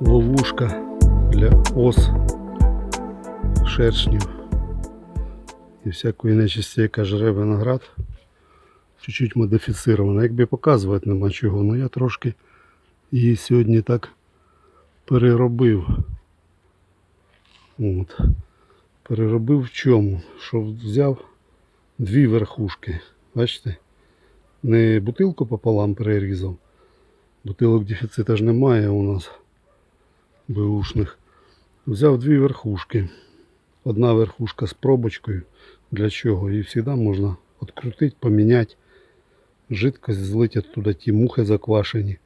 ловушка для ос, шершнів і всякої нечисті, яка жре виноград. Чуть-чуть модифіцирована. Якби показувати нема чого, але я трошки її сьогодні так переробив. От. Переробив в чому? Що взяв дві верхушки. Бачите? Не бутилку пополам перерізав. Бутилок дефіцита ж немає у нас беушних. Взяв дві верхушки. Одна верхушка з пробочкою. Для чого? Її завжди можна відкрутити, поміняти. Жидкость злить оттуда ті мухи заквашені.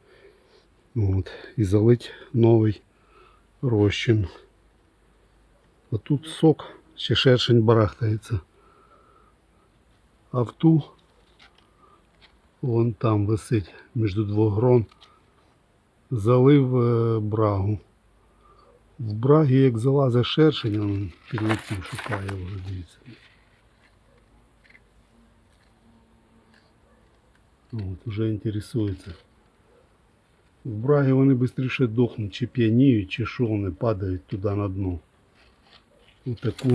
От. І залить новий розчин. А тут сок, ще шершень барахтається. А в ту вон там висить між двох грон. Залив е, брагу. В брагі як залазить шершень, він підлетів, шукає вже, дивіться. От, уже інтересується. В брагі вони швидше дохнуть, чи п'яніють, чи що вони падають туди на дно. Отаку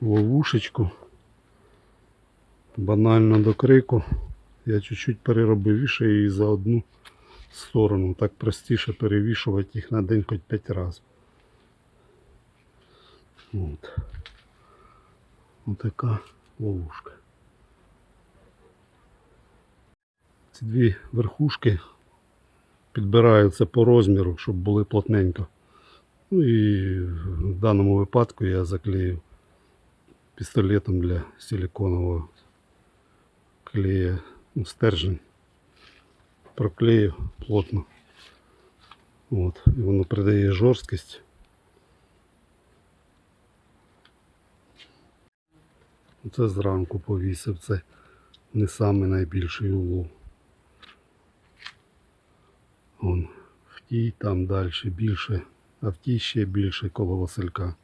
ловушечку. Банально до крику. Я чуть-чуть переробив вішаю її за одну сторону. Так простіше перевішувати їх на день хоч 5 разів. От. Отака ловушка. Ці дві верхушки підбираються по розміру, щоб були плотненько. Ну і в даному випадку я заклею пістолетом для силиконового клея ну, стержень. Проклею плотно. От. І воно придає жорсткість. Це зранку повісив. Це не самий найбільший улов. Вон, в тій там далі більше, а в тій ще більше коло Василька.